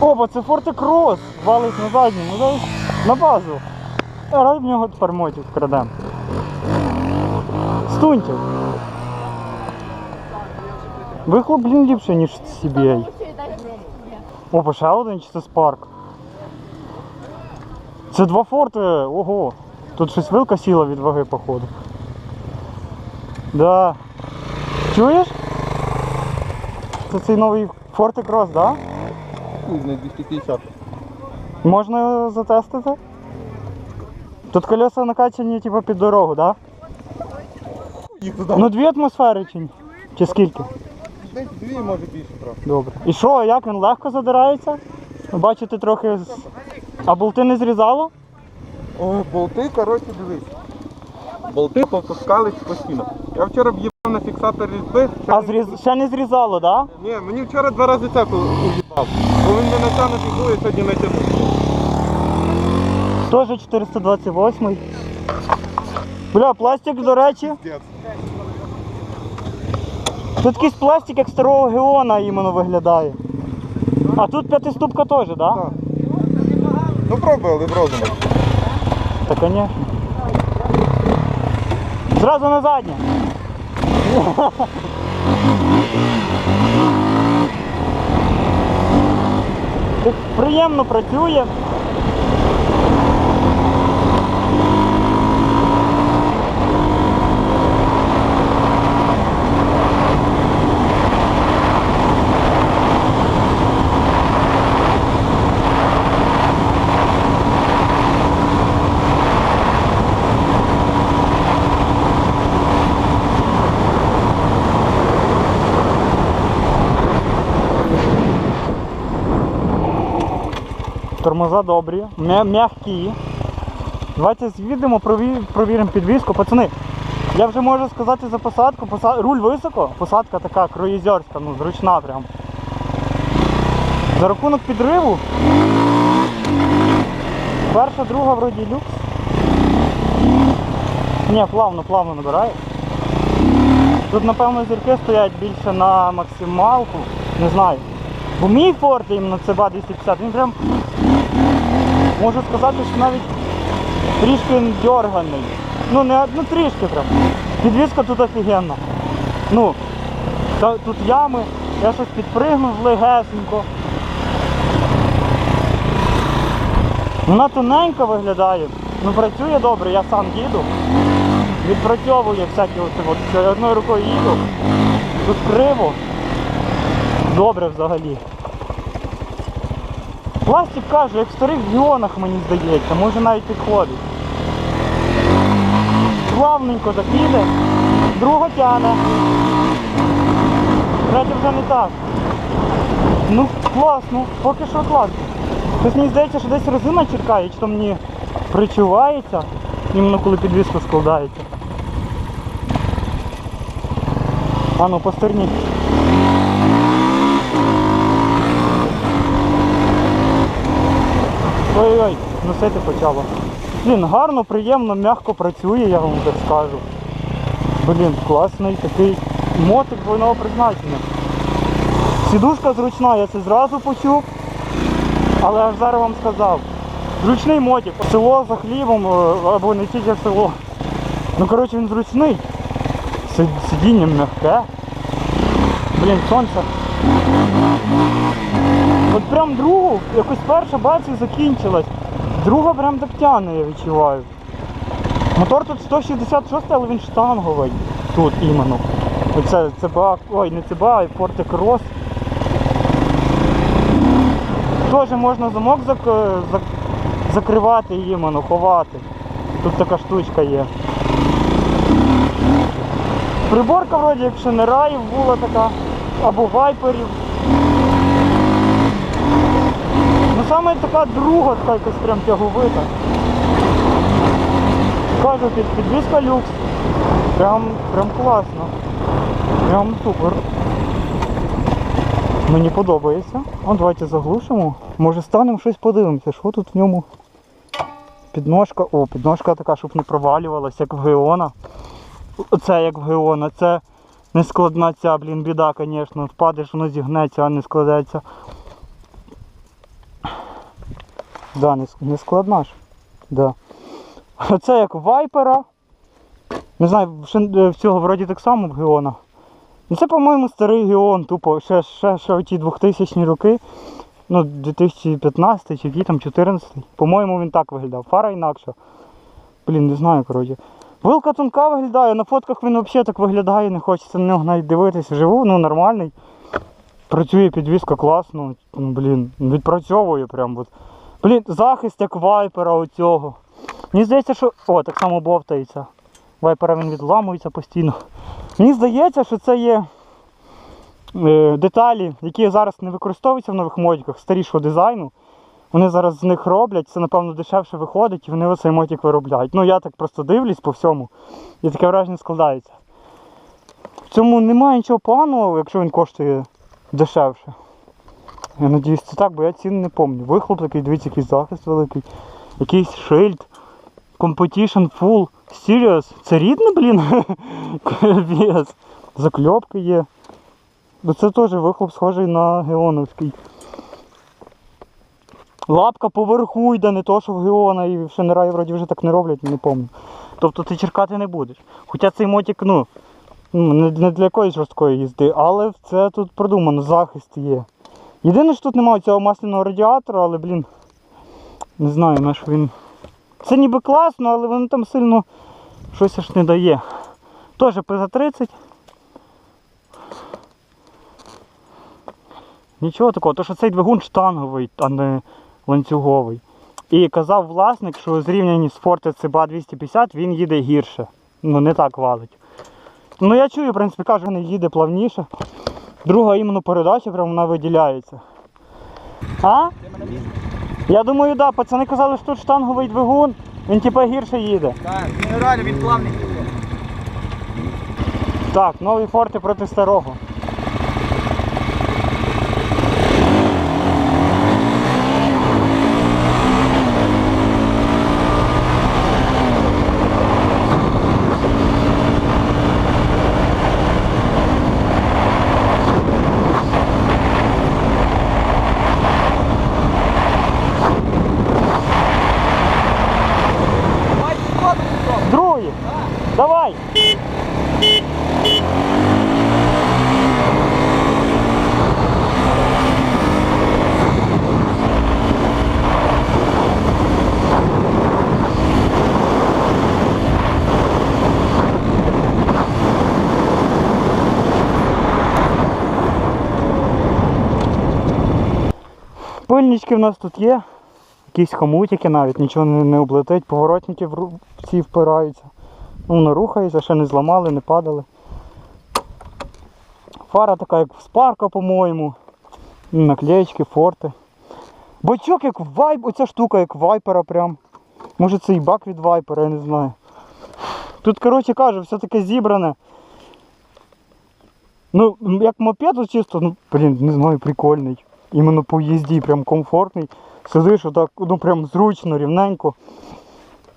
Опа, це Форте Крос. Валить на задню, ну дай на базу. Рай в нього тепер мотик вкрадем. Стуньте. Вихлоп, блін, ліпше, ніж CBA. Опа, ще один чи це спарк. Це два форти, ого. Тут щось вилка сіла від ваги, походу. Да. Чуєш? Це цей новий Forte Cross, да? Кузня 250. Можна затестити? Тут колеса накачані типу, під дорогу, да? Їх туди. Ну дві атмосфери чи ні? Чи скільки? Десь дві, може більше трохи. Добре. І що, як він легко задирається? Бачите, трохи. з- А болти не зрізало? О, болти, коротше, дивись. Болти попускались постійно. Я вчора в'їбав на фіксатор різьби. ще А не- зріз... ще не зрізало, так? Да? Ні, мені вчора два рази це уїбав. Бо він не натягнув іглу і сьогодні натягнув. Теж 428. Бля, пластик, до речі. Тут якийсь пластик, як старого Геона іменно виглядає. А тут п'ятиступка теж, так? Да? Так. Ну пробували в розуму. Та конечно. Зразу на заднє. Приємно працює. Тормоза добрі, м'я- м'які. Давайте з'їдемо, провіримо підвіску. Пацани, я вже можу сказати за посадку. Поса- Руль високо, посадка така круїзерська, ну зручна прям. За рахунок підриву. Перша, друга вроді люкс. Ні, плавно, плавно набирає. Тут, напевно, зірки стоять більше на максималку. Не знаю. Бо мій форт іменно CBA 250, він прям можу сказати, що навіть трішки дерганий. Ну не ну трішки прям. Підвізка тут офігенна. Ну, та, тут ями, я щось підпригнув легесенько. Вона тоненько виглядає, ну працює добре, я сам їду. Відпрацьовує всякі оце от, що я одною рукою їду. Тут криво. Добре взагалі. Пластик каже, як в старих гіонах мені здається, може навіть підходить. Плавненько так їде, друга тяне. Третя вже не так. Ну, класно, поки що класно. Щось мені здається, що десь резина черкає, чи то мені причувається, іменно коли підвіска складається. А ну постерніть. Ой-ой, носити почало. Блін, гарно, приємно, м'яко працює, я вам так скажу. Блін, класний такий мотик двойного призначення. Сідушка зручна, я це зразу почув, але аж зараз вам сказав. Зручний мотик. Село за хлібом, е, або не тільки село. Ну коротше він зручний. Сидіння м'яке. Блін, сонце. От прям другу, якось перша бачу закінчилась. Друга прям так тяне, я відчуваю. Мотор тут 166, але він штанговий. Тут іменно. Оце ЦБА, ой, не ЦБА, а Forte Cross. Теж можна замок зак... зак... закривати іменно, ховати. Тут така штучка є. Приборка вроді як шенераїв була така, або вайперів. Ну саме така друга така якась прям тяговита. Кажу, під підвізка люкс. Прям, прям класно. Прям супер. Мені подобається. О, давайте заглушимо. Може станемо щось подивимося, що тут в ньому. Підножка. О, підножка така, щоб не провалювалася, як в Геона. Оце як в Геона. Це не складна ця, блін, біда, звісно. Впадеш, воно зігнеться, а не складеться. Да, не, складна ж. Да. Це як вайпера. Не знаю, е, в цього вроді так само в Геона. Ну це, по-моєму, старий Геон, тупо, ще, ще, ще оті 2000 роки. Ну, 2015 чи який там 14. По-моєму, він так виглядав. Фара інакша. Блін, не знаю, коротше. Вилка тонка виглядає, на фотках він взагалі так виглядає, не хочеться на нього навіть дивитися. Живу, ну нормальний. Працює підвізка класно. Ну, блін, відпрацьовує прям. От. Блін, захист як вайпера оцього. Мені здається, що. О, так само бовтається. Вайпера він відламується постійно. Мені здається, що це є е, деталі, які зараз не використовуються в нових модіках старішого дизайну. Вони зараз з них роблять, це напевно дешевше виходить, і вони оцей мотик виробляють. Ну я так просто дивлюсь по всьому, і таке враження складається. В цьому немає нічого поганого, якщо він коштує дешевше. Я надіюсь, це так, бо я ціни не пам'ятаю. Вихлоп такий, дивіться, який захист великий, якийсь шильд, Competition Full, Serious. Це рідне, блін? Капець. Закльопки є. Ну це теж вихлоп схожий на геоновський. Лапка поверху йде, не то, що в Геона і в Шенераї вроді вже так не роблять, не пам'ятаю. Тобто ти черкати не будеш. Хоча цей мотик, ну, не для якоїсь жорсткої їзди, але це тут продумано, захист є. Єдине, що тут немає цього масляного радіатора, але, блін, не знаю, на що він. Це ніби класно, але воно там сильно щось аж не дає. Теж ПЗ-30. Нічого такого, то що цей двигун штанговий, а не ланцюговий. І казав власник, що у зрівнянні з Forte CBA 250 він їде гірше. Ну не так валить. Ну я чую, в принципі, каже, не їде плавніше. Друга іменно передача, прям вона виділяється. А? Я думаю, да, пацани казали, що тут штанговий двигун, він типа гірше їде. Так, реально він плавний. Так, нові форти проти старого. Пильнички в нас тут є. Якісь хомутики навіть, нічого не, облетить, поворотники в ру- ці впираються. Ну, Воно рухається, ще не зламали, не падали. Фара така, як в спарка, по-моєму. Наклеєчки, форти. Бачок як вайп, оця штука як вайпера прям. Може це і бак від вайпера, я не знаю. Тут, коротше кажу, все таке зібране. Ну, як мопед, чисто, ну, блін, не знаю, прикольний. Іменно по їзді прям комфортний. Сидиш отак, ну прям зручно, рівненько.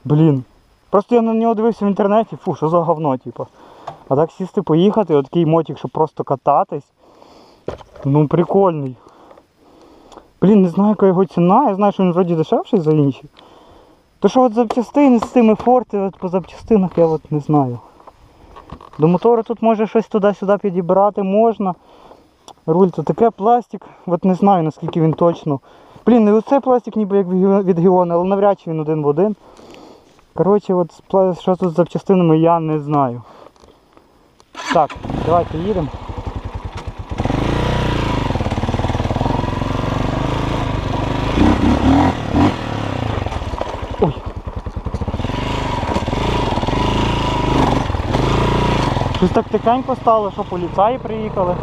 Блін. Просто я на нього дивився в інтернеті, фу, що за говно, типу. А так сісти поїхати, отакий мотик, щоб просто кататись. Ну, прикольний. Блін, не знаю, яка його ціна. Я знаю, що він вроді дешевший за інші. То що от запчастини з цими форти, от по запчастинах я от не знаю. До мотора тут може щось туди-сюди підібрати можна. Руль то таке пластик, от не знаю наскільки він точно. Блін, і оцей пластик ніби як від Геона, але навряд чи він один в один. Коротше, от що тут з запчастинами я не знаю. Так, давайте їдемо. Щось так тихенько стало, що поліцаї приїхали.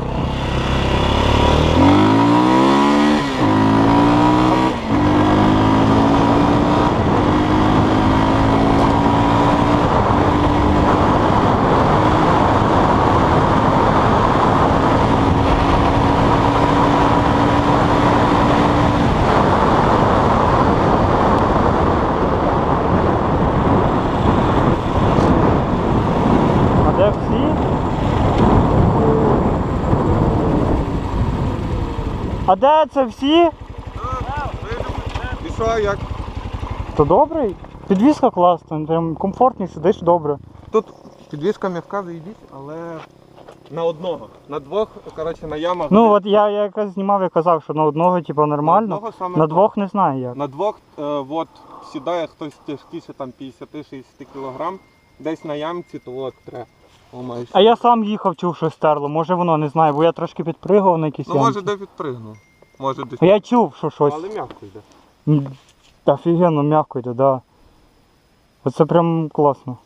А де всі? Це всі? що, як? То добре. Підвізка класна, прям комфортні, сидиш добре. Тут підвіска м'яка заїдіть, але на одного. На двох, коротше, на ямах. Ну от я, я якраз знімав і казав, що на одного, типу, нормально. одного саме На двох не знаю як. На двох е, от, сідає хтось тяжкіше там 50-60 кг, десь на ямці, то от треба. А я сам їхав, чув, що стерло. Може воно не знаю, бо я трошки підпригав на якісь Ну може де підпригнув. Може десь. Я чув, що щось. Але м'яко йде. Офігенно м'яко йде, да. Оце прям класно.